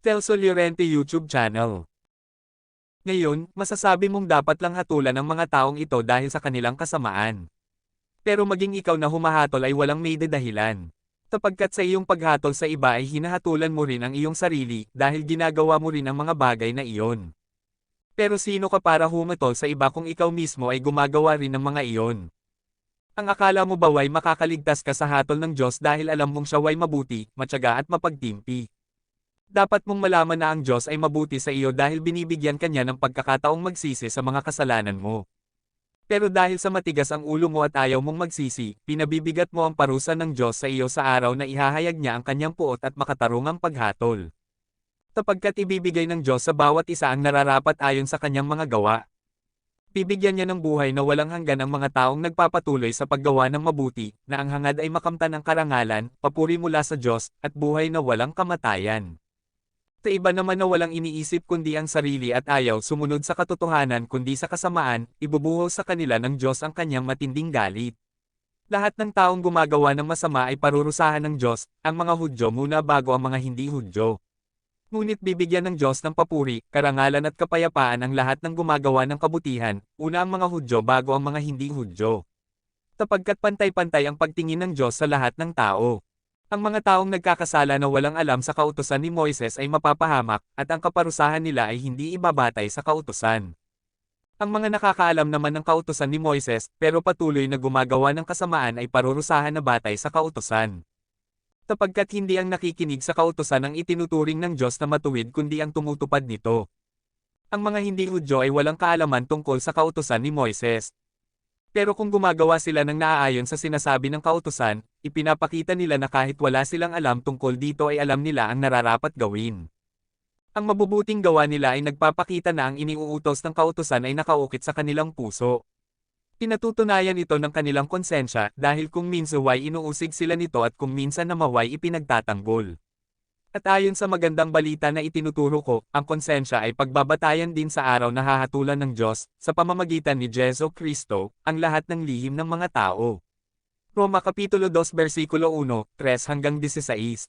Telso Llorente YouTube channel. Ngayon, masasabi mong dapat lang hatulan ang mga taong ito dahil sa kanilang kasamaan. Pero maging ikaw na humahatol ay walang may dahilan. Tapagkat sa iyong paghatol sa iba ay hinahatulan mo rin ang iyong sarili dahil ginagawa mo rin ang mga bagay na iyon. Pero sino ka para humatol sa iba kung ikaw mismo ay gumagawa rin ng mga iyon? Ang akala mo ba way makakaligtas ka sa hatol ng Diyos dahil alam mong siya way mabuti, matyaga at mapagtimpi? Dapat mong malaman na ang Diyos ay mabuti sa iyo dahil binibigyan ka niya ng pagkakataong magsisi sa mga kasalanan mo. Pero dahil sa matigas ang ulo mo at ayaw mong magsisi, pinabibigat mo ang parusa ng Diyos sa iyo sa araw na ihahayag niya ang kanyang puot at makatarungang paghatol. Tapagkat ibibigay ng Diyos sa bawat isa ang nararapat ayon sa kanyang mga gawa. Bibigyan niya ng buhay na walang hanggan ang mga taong nagpapatuloy sa paggawa ng mabuti, na ang hangad ay makamtan ng karangalan, papuri mula sa Diyos, at buhay na walang kamatayan. Sa iba naman na walang iniisip kundi ang sarili at ayaw sumunod sa katotohanan kundi sa kasamaan, ibubuhos sa kanila ng Diyos ang kanyang matinding galit. Lahat ng taong gumagawa ng masama ay parurusahan ng Diyos, ang mga Hudyo muna bago ang mga hindi Hudyo. Ngunit bibigyan ng Diyos ng papuri, karangalan at kapayapaan ang lahat ng gumagawa ng kabutihan, una ang mga Hudyo bago ang mga hindi Hudyo. Tapagkat pantay-pantay ang pagtingin ng Diyos sa lahat ng tao. Ang mga taong nagkakasala na walang alam sa kautosan ni Moises ay mapapahamak, at ang kaparusahan nila ay hindi ibabatay sa kautosan. Ang mga nakakaalam naman ng kautosan ni Moises, pero patuloy na gumagawa ng kasamaan ay parurusahan na batay sa kautosan. Tapagkat hindi ang nakikinig sa kautosan ang itinuturing ng Diyos na matuwid kundi ang tumutupad nito. Ang mga hindi Hudyo ay walang kaalaman tungkol sa kautosan ni Moises, pero kung gumagawa sila ng naaayon sa sinasabi ng kautusan, ipinapakita nila na kahit wala silang alam tungkol dito ay alam nila ang nararapat gawin. Ang mabubuting gawa nila ay nagpapakita na ang iniuutos ng kautusan ay nakaukit sa kanilang puso. Pinatutunayan ito ng kanilang konsensya dahil kung minsan way inuusig sila nito at kung minsan na maway ipinagtatanggol. At ayon sa magandang balita na itinuturo ko, ang konsensya ay pagbabatayan din sa araw na hahatulan ng Diyos, sa pamamagitan ni Jesu Kristo, ang lahat ng lihim ng mga tao. Roma Kapitulo 2 versikulo 1, 3 hanggang 16